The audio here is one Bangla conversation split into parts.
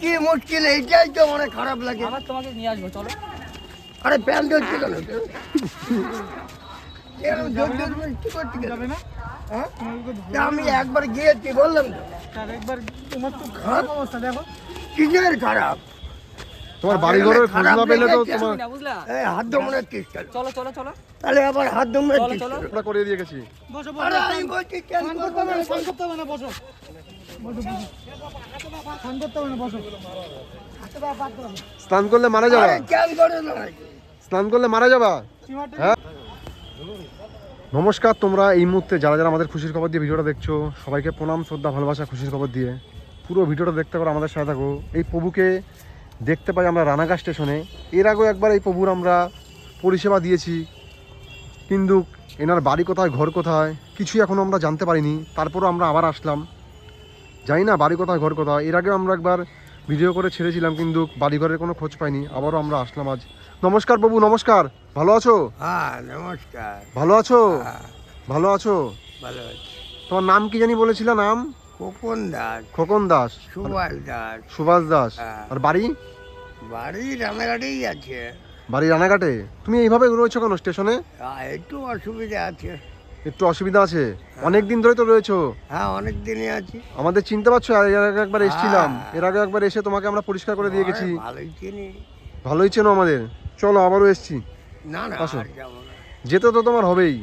কি মুশকিল এইটাই তো অনেক খারাপ লাগে। আবার তোমাকে নিয়ে আসব চলো। আরে প্যান্ট হচ্ছে কেন? এরকম জোর জোর কি করতে যাবে না? হ্যাঁ? আমি একবার গিয়েছি বললাম একবার তোমার তো খারাপ অবস্থা দেখো। কিসের খারাপ? তোমার বাড়ি ঘরের খোঁজ না পেলে তো তোমার এই হাত দমনে কিস চলো চলো চলো। তাহলে আবার হাত দমনে চলো, কিস চলো। কেন? আমরা করে দিয়ে গেছি। বসো বসো। আমি বলছি কেন করতে হবে না স্নান করতে হবে না বসো বসো বসো। স্নান করলে মারা যাবা? স্নান করলে মারা যাবা? হ্যাঁ? নমস্কার, তোমরা এই মুহূর্তে যারা যারা আমাদের খুশির খবর দিয়ে ভিডিওটা দেখছ, সবাইকে প্রণাম, শ্রদ্ধা, ভালোবাসা, খুশির খবর দিয়ে। পুরো ভিডিওটা দেখতে পারো, আমাদের সাথে থাকো। এই প্রভুকে দেখতে পাই আমরা রানাঘাট স্টেশনে। এর আগেও একবার এই প্রভুর আমরা পরিষেবা দিয়েছি। কিন্তু এনার বাড়ি কোথায়, ঘর কোথায়, কিছুই এখনও আমরা জানতে পারিনি। তারপরও আমরা আবার আসলাম। জানি না বাড়ি কোথায় ঘর কোথায়। এর আগেও আমরা একবার ভিডিও করে ছেড়েছিলাম কিন্তু বাড়ি ঘরের কোনো খোঁজ পাইনি। আবারও আমরা আসলাম আজ। নমস্কার প্রভু নমস্কার। ভালো আছো? হ্যাঁ নমস্কার। ভালো আছো? হ্যাঁ, ভালো আছো? ভালো আছি। তোমার নাম কি জানি বলেছিল? নাম? খোকন দাস। খোকন দাস। সুভাষ দাস। সুভাষ দাস। হ্যাঁ। আর বাড়ি? বাড়ি রানাঘাটেই আছে। বাড়ি রানাঘাটে? তুমি এইভাবে রয়েছো কেন স্টেশনে? একটু অসুবিধা আছে। একটু অসুবিধা আছে? অনেক দিন ধরে তো রয়েছো। হ্যাঁ অনেক দিনই আছি। আমাদের চিনতে পারছ এর আগে একবার এসেছিলাম। হ্যাঁ। এর আগে একবার এসে তোমাকে আমরা পরিষ্কার করে দিয়ে গেছি। ভালোই চিনি। ভালোই চেনো আমাদের। চলো আবারও এসছি। না না আসো। যেতে তো তোমার হবেই।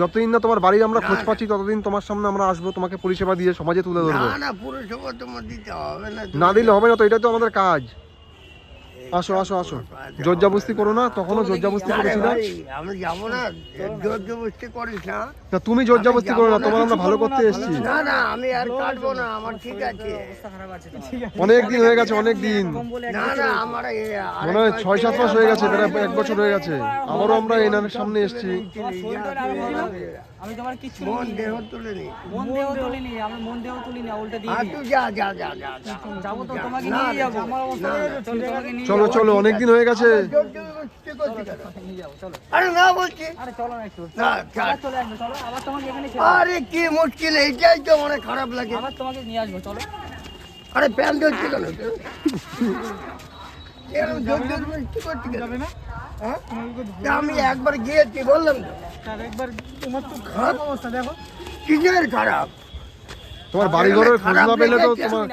যতদিন না তোমার বাড়ি আমরা খোঁজ পাচ্ছি ততদিন তোমার সামনে আমরা আসব তোমাকে পরিষেবা দিয়ে সমাজে তুলে ধরবো। না না পুরসভা তোমার দিতে হবে না না দিলে হবে না তো এটা তো আমাদের কাজ। আসো আসো আসো। জর্জাবস্তি করো না তখনও জর্জাবস্তি করেছি না। আমি যাব না। জোর জবরদস্তি করিস না। না তুমি জর্জাবস্তি করো না তোমার আমরা ভালো করতে এসেছি। না না আমি আর কাটবো না আমার ঠিক আছে। অনেক দিন হয়ে গেছে অনেক দিন। না না আমার মনে হয় ছয় সাত মাস হয়ে গেছে প্রায় এক বছর হয়ে গেছে। আবারও আমরা এনার সামনে এসেছি। আমি তোমার কিছু মন দেহ তুলে নি মন দেহ তুলিনি আমি মন দেহ তুলিনি উল্টা দিয়ে আর তুই যা যা যা যা। যাব তো তোমাকে না, নিয়ে যাব। না, না, না। চলো চলো অনেক দিন হয়ে গেছে। আরে না বলছি। আরে চলো না একটু। না। চলে আসবে চলো আবার তোমাকে এখানে ছেড়ে আরে কি মুশকিল এইটাই তো অনেক খারাপ লাগে। আবার তোমাকে নিয়ে আসব চলো। আরে প্যান্ট হচ্ছে কেন? এরকম জোর জোর করে কি করতে যাবে না? হ্যাঁ? আমি একবার গিয়েছি বললাম তার একবার তোমার তো খারাপ অবস্থা দেখো। কিসের খারাপ? তোমার বাড়ি ঘরের খোঁজ না পেলে তো তোমার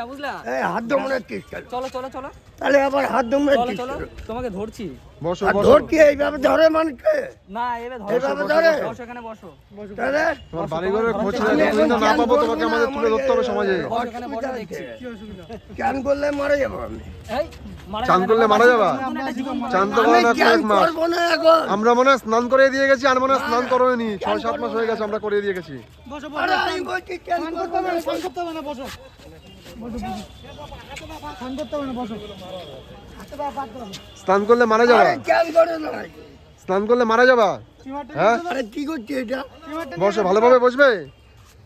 এই হাত দমনে কিস কেন চলো চলো চলো। তাহলে আবার হাত দমনে কিস চলো তোমাকে ধরছি। বসো বসো। ধরছি এইভাবে ধরে মানুষকে না এইভাবে ধরো ধরে? বসো এখানে বসো। তাহলে? তোমার বাড়ি ঘরের খোঁজ না আমি না এখন না জ্ঞান পাবো তোমাকে আমাদের তুলে ধরতে হবে সমাজে। বসো এখানে বসো। দেখছি কি অসুবিধা চান করলে মারা যাব আমি। এই চান করলে মারা যাবা? চান তো কয়েক মাস। আমরা মনে হয় স্নান করে দিয়ে গেছি আর মনে হয় স্নান করেনি ছয় সাত মাস হয়ে গেছে আমরা করে দিয়ে গেছি। স্নান করলে মারা যাবা। স্নান করলে মারা যাবা। হ্যাঁ? আরে কি করছি এটা? সীমাটা বসো ভালোভাবে বসবে?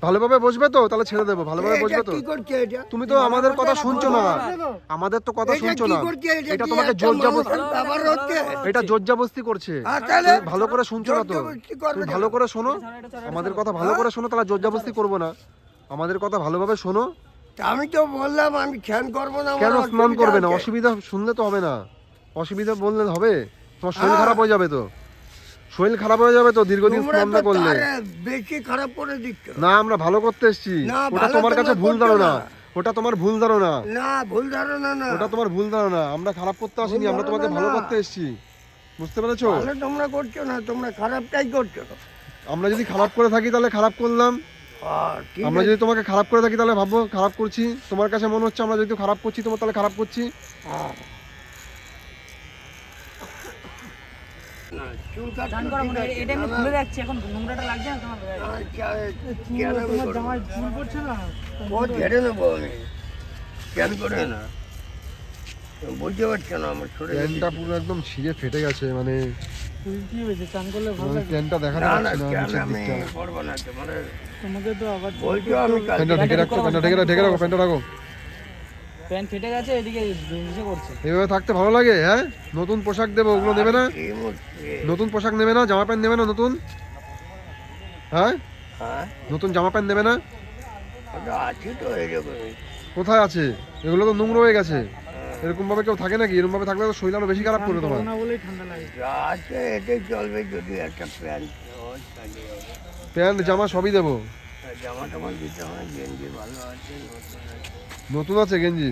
ভালোভাবে বসবে তো? তাহলে ছেড়ে দেবো। ভালোভাবে বসবে তো? করছে তুমি তো আমাদের কথা শুনছো না। আমাদের তো কথা শুনছো না। এটা তোমাকে জোর জবরদস্তি এটা জোরজাবস্তি করছে। আর তাহলে তুমি ভালো করে শুনছো না তো? তুমি ভালো করে শোনো। আমাদের কথা ভালো করে শোনো তাহলে জোরজাবস্তি করব না। আমাদের কথা ভালোভাবে শোনো। আমি তো বললাম আমি ধ্যান করব না কেন স্নান অসুবিধা করবে না? অসুবিধা শুনলে তো হবে না। অসুবিধা বললে হবে? তোমার শরীর হ্যাঁ। খারাপ হয়ে যাবে তো? শরীর খারাপ হয়ে যাবে তো দীর্ঘদিন করলে। বেশি খারাপ করে দিচ্ছ। না আমরা ভালো করতে এসেছি। ওটা তোমার কাছে ভুল ধারণা। ওটা তোমার ভুল ধারণা। না ভুল ধারণা না। ওটা তোমার ভুল ধারণা। আমরা খারাপ করতে আসিনি আমরা তোমাকে ভালো করতে এসেছি। বুঝতে পেরেছ? তোমরা করছ না তোমরা খারাপটাই করছ। আমরা যদি খারাপ করে থাকি তাহলে খারাপ করলাম। আমরা যদি তোমাকে খারাপ করে থাকি তাহলে ভাববো খারাপ করছি। তোমার কাছে মনে হচ্ছে আমরা যদি খারাপ করছি তোমার তাহলে খারাপ করছি হ্যাঁ। না, চুল কাটছো চান করো মনে এটা আমি খুলে রাখছি এখন নোংরাটা লাগছে না তোমার? গায়ে? চুল- কেন আমি তোমার করব? চুল পড়ছে না? ও ঝেড়ে নেব আমি। কেন করে না? বুঝতে পারছ না আমার শরীরে প্যান্টটা পুরো একদম ছিঁড়ে ফেটে গেছে মানে কি হয়েছে? চান করলে ভালো লাগে? প্যান্টটা দেখাতে না না পারছি না কেন নিচের আমি দিকটা। না তোমার? তোমাকে তো আবার বলছো আমি প্যান্টটা ঢেকে রাখো প্যান্টটা ঢেকে রাখো ঢেকে রাখো প্যান্টটা রাখো। প্যান্ট ফেটে গেছে এদিকে ইসে করছে। এইভাবে থাকতে ভালো লাগে হ্যাঁ? নতুন পোশাক দেবো ওগুলো নেবে না? নতুন পোশাক নেবে না? জামা প্যান্ট নেবে না নতুন? হ্যাঁ? হ্যাঁ? নতুন জামা প্যান্ট নেবে না? এরকমই কোথায় আছে? এগুলো তো নোংরা হয়ে গেছে। এরকম ভাবে কেউ থাকে নাকি? এরকম ভাবে থাকলে তো শরীর আরও বেশি খারাপ করবে তোমার। প্যান্ট। হয় জামা সবই দেবো। জামা টামা দিতে হয় গেঞ্জি ভালো আছে নতুন আছে গেঞ্জি?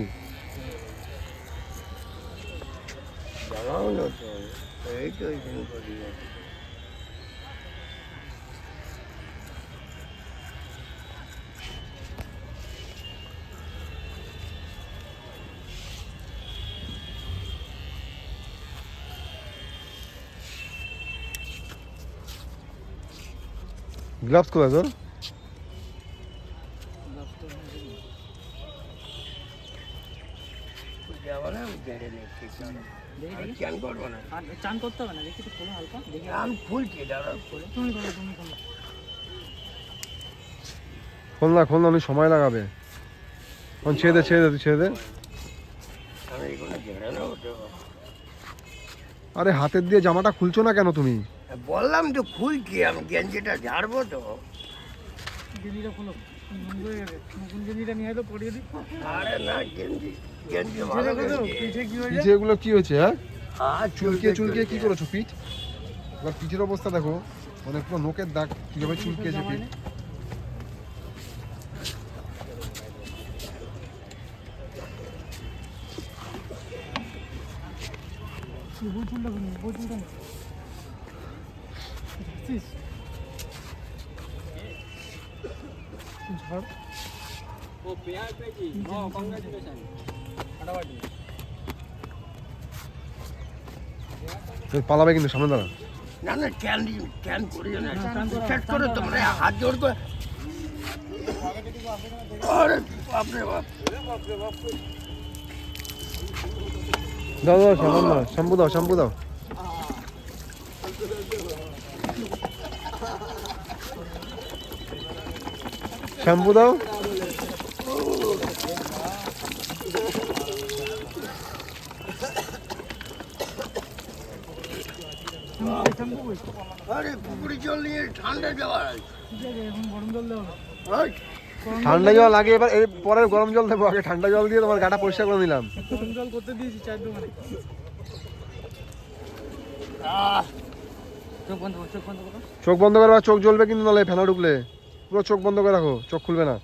গ্লাভস কোথায় তোর? চান করব না চান করতে হবে না? দেখি তো খোলো হালকা। দেখি। আমি খুলছি দাঁড়াও তুমি করো তুমি করো খোল না খোল না অনেক সময় লাগাবে। এখন ছেড়ে দে ছেড়ে দে তুই ছেড়ে দে। আরে হাতের দিয়ে জামাটা খুলছো না কেন তুমি? বললাম তো খুলছি আমি গেঞ্জিটা ঝাড়বো তো। গেঞ্জিটা খোলো। হয়ে পিঠে কি হয়ে হয়েছে হ্যাঁ? আর চুলকে চুলকে কি করেছ পিঠ? এবার পিঠের অবস্থা দেখো মানে পুরো নোকের দাগ কীভাবে চুলকেছে পিঠ বই চুলটা পালাবে কিন্তু সামনে দাঁড়া না না ক্যান ক্যান করিও না চান করো। তোমরা হাত জোর করে। আরে বাপরে বাপ। দাও দাও শ্যাম্পু দাও শ্যাম্পু দাও শ্যাম্পু দাও। শ্যাম্পু দাও। আরে পুকুরি জল নিয়ে ঠান্ডা যাওয়ার জল ঠান্ডা আগে এবার এর পরে গরম জল দেবো আগে ঠান্ডা জল দিয়ে তোমার গাটা পরিষ্কার করে নিলাম। গরম জল করতে দিয়েছি দোকানে। চোখ বন্ধ করো চোখ বন্ধ করো। চোখ করে আবার চোখ জ্বলবে কিন্তু নাহলে ফেনা ঢুকলে। পুরো চোখ বন্ধ করে রাখো চোখ খুলবে না।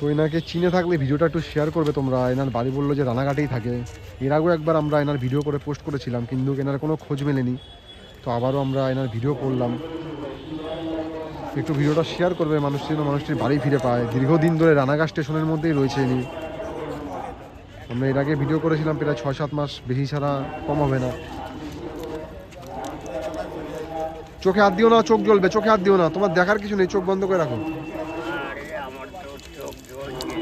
তো এনাকে চিনে থাকলে ভিডিওটা একটু শেয়ার করবে তোমরা। এনার বাড়ি বলল যে রানাঘাটেই থাকে। এর আগেও একবার আমরা এনার ভিডিও করে পোস্ট করেছিলাম, কিন্তু এনার কোনো খোঁজ মেলেনি। তো আবারও আমরা এনার ভিডিও করলাম। একটু ভিডিওটা শেয়ার করবে মানুষ যেন মানুষটির বাড়ি ফিরে পায়। দীর্ঘদিন ধরে রানাঘাট স্টেশনের মধ্যেই রয়েছে ইনি। আমরা এর আগে ভিডিও করেছিলাম প্রায় ছয় সাত মাস, বেশি ছাড়া কম হবে না। চোখে হাত দিও না, চোখ জ্বলবে, চোখে হাত দিও না। তোমার দেখার কিছু নেই, চোখ বন্ধ করে রাখো আরে আমার তো চোখ জ্বলছে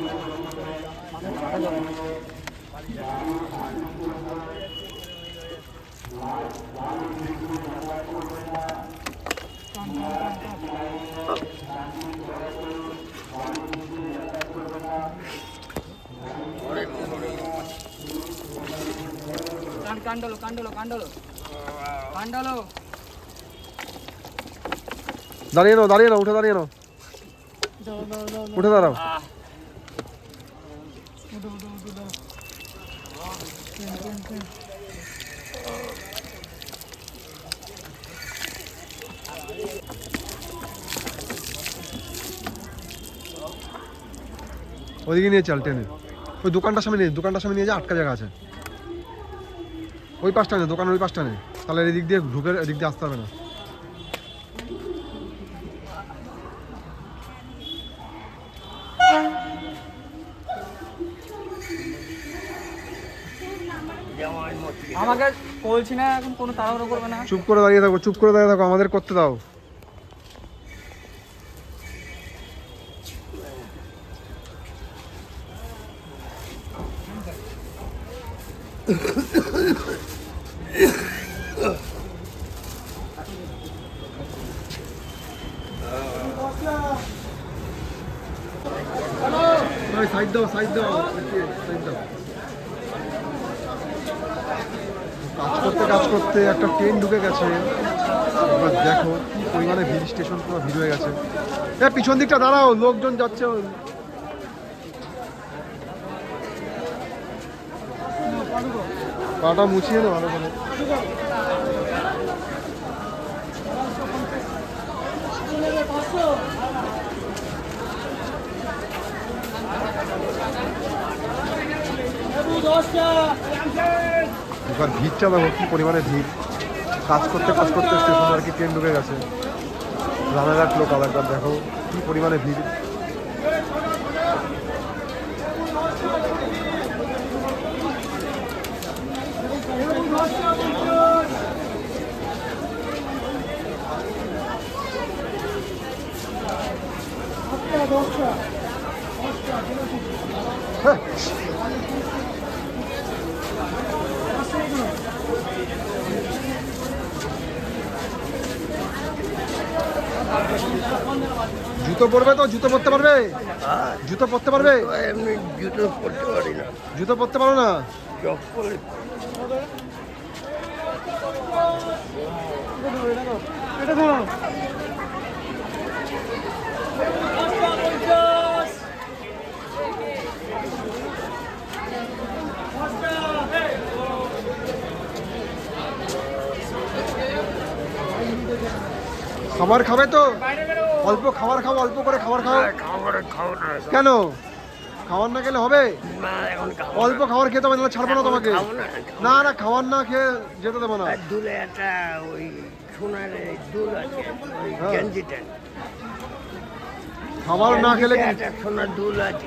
কান কান্ডলো কান্ডলো কান্ডলো কান্ডলো দাঁড়িয়ে নাও দাঁড়িয়ে নাও উঠে দাঁড়িয়ে নাও দাও দাও দাও দাও উঠে দাঁড়াও আহ, উঠো উঠো উঠো দাও ওইদিকে নিয়ে চাল টেনে। ওই দোকানটার সামনে নিয়ে দোকানটার সামনে নিয়ে যা আটকা জায়গা আছে। ওই পাশটা নেই দোকানের ওই পাশটা নেই তাহলে এদিক দিয়ে ঢুকে এদিক দিয়ে আসতে হবে না। আমাকে বলছি না এখন কোনো তাড়াহুড়ো করবে না। চুপ করে দাঁড়িয়ে থাকো চুপ করে দাঁড়িয়ে থাকো আমাদের করতে দাও। দাও সাইড দাও সাইড দাও। কাজ করতে কাজ করতে একটা ট্রেন ঢুকে গেছে। এবার দেখো কি পরিমাণে ভিড় স্টেশন পুরো ভিড় হয়ে গেছে। এ, পিছন দিকটা দাঁড়াও, লোকজন যাচ্ছে। পাটা মুছিয়ে নাও ভালো করে। এবার ভিড়টা দেখো কি পরিমাণে ভিড়? কাজ করতে কাজ করতে স্টেশন আর কি ট্রেন ঢুকে গেছে। রানাঘাট লোকাল একবার দেখো, কি পরিমাণে ভিড়। হ্যাঁ। জুতো পরবে তো? জুতো পরতে পারবে? জুতো পরতে পারবে? এমনি জুতো পরতে পারি না। জুতো পরতে পারো না? চপ্পল এটা ধরো খাবার খাবে তো? অল্প খাবার খাও অল্প করে খাবার খাও। সব। কেন? খাবার না খেলে হবে? অল্প খাবার খেতে হবে না ছাড়বো না তোমাকে। না না খাবার না খেয়ে যেতে দেবো না। দুলে একটা ওই সোনার দুল আছে হ্যাঁ। গেঞ্জিটা খাবার না খেলে কি একটা সোনার দুল আছে।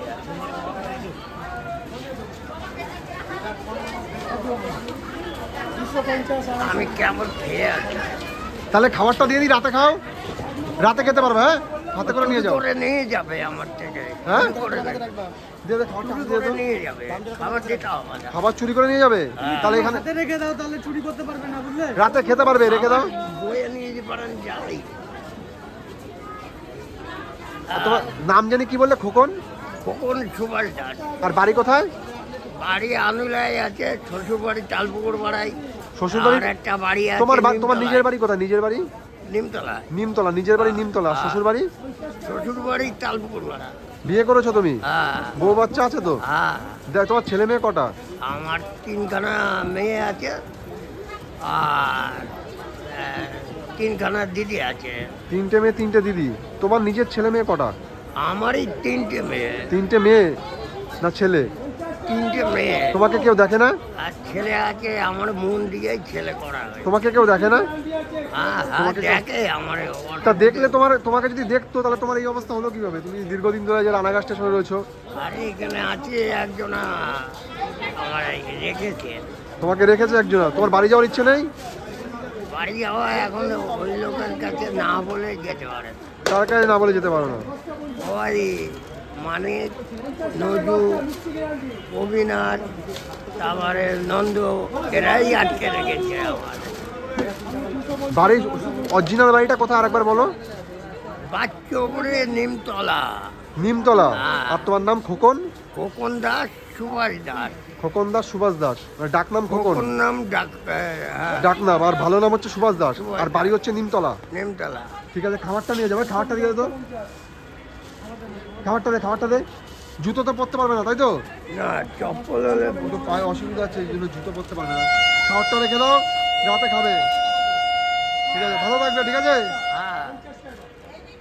আমি কেমন খেয়ে আছি। তাহলে খাবারটা দিয়ে দিই রাতে খাও। রাতে খেতে পারবে হ্যাঁ? হাতে করে নিয়ে যাও। করে নিয়ে যাবে আমার থেকে। হ্যাঁ? খাবার দিতে হবে খাবার চুরি করে নিয়ে যাবে? হ্যাঁ। তাহলে এখানে রেখে দাও তাহলে চুরি করতে পারবে না বুঝলে? রাতে খেতে পারবে রেখে দাও। বয়ে নিয়ে যেতে পারেন যাই। আর তোমার নাম জানি কি বললে খোকন? খোকন সুভাষ দাস। আর বাড়ি কোথায়? বাড়ি আনুলায় আছে শ্বশুর বাড়ি তালপুকুর বাড়াই শ্বশুর বাড়ি একটা বাড়ি আছে তোমার বা- তোমার নিজের বাড়ি কোথায়? নিজের বাড়ি? নিমতলা। নিমতলা নিজের বাড়ি নিমতলা শ্বশুর বাড়ি? শ্বশুর বাড়ি তালপুকুর বিয়ে করেছ তুমি? বউ বাচ্চা আছে তো? হ্যাঁ দেখ তোমার ছেলে মেয়ে কটা? আমার তিনখানা মেয়ে আছে আর তিনখানা দিদি আছে। তিনটে মেয়ে তিনটে দিদি। তোমার নিজের ছেলে মেয়ে কটা? আমারই তিনটে মেয়ে। তিনটে মেয়ে না ছেলে? তিনটে মেয়ে। তোমাকে কেউ দেখে না? আর ছেলে আছে আমার মন দিয়েই ছেলে করা হয় তোমাকে কেউ দেখে না? হ্যাঁ হ্যাঁ দেখে আমার তা দেখলে তোমার তোমাকে যদি দেখতো তাহলে তোমার এই অবস্থা হলো কীভাবে? তুমি দীর্ঘদিন ধরে যে রানাঘাট স্টেশনে রয়েছো। আরে এখানে আছে একজন আমার রেখেছে। তোমাকে রেখেছে একজন। তোমার বাড়ি যাওয়ার ইচ্ছে নেই? বাড়ি যাওয়া এখন ওই লোকের কাছে না বলে যেতে পারে না। তার কাছে না বলে যেতে পারো না। সবাই মানে নজু অবিনাশ তারপরে নন্দ এরাই আটকে রেখেছে আমার বাড়ির অরিজিনাল বাড়িটা কোথায় আরেকবার বলো? বাচ্চপুরে নিমতলা। নিমতলা। হ্যাঁ। আর তোমার নাম খোকন? খোকন দাস সুভাষ দাস। খোকন দাস সুভাষ দাস। মানে ডাক নাম খোকন? নাম ডাক্তার হ্যাঁ, ডাক নাম। আর ভালো নাম হচ্ছে সুভাষ দাস। আর বাড়ি হচ্ছে নিমতলা। নিমতলা। ঠিক আছে খাবারটা নিয়ে যাবে খাবারটা দিয়ে তো খাবারটা দে খাবারটা দে। জুতো তো পরতে পারবে না তাই তো? না চপ্পল হলে দুটো পায়ে অসুবিধা আছে এই জন্য জুতো পরতে পারবে না। খাবারটা রেখে দাও রাতে খাবে। ঠিক আছে ভালো থাকবে ঠিক আছে? হ্যাঁ।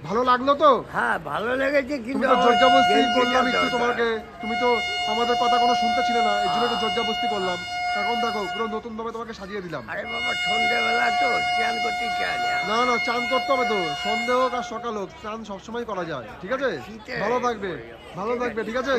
ভালো লাগল তো? হ্যাঁ ভালো লেগেছে কিন্তু তো জর্জাবস্তি করলাম একটু তোমাকে। তুমি তো আমাদের কথা কোনো শুনতে ছিলে না এই জন্য একটু জর্জাবস্তি করলাম। এখন দেখো পুরো নতুন ভাবে তোমাকে সাজিয়ে দিলাম। আরে বাবা সন্ধেবেলা তো চান করতে চাই না না না চান করতে হবে তো। সন্ধে হোক আর সকাল হোক চান সবসময় করা যায় ঠিক আছে? ভালো থাকবে ভালো থাকবে ঠিক আছে।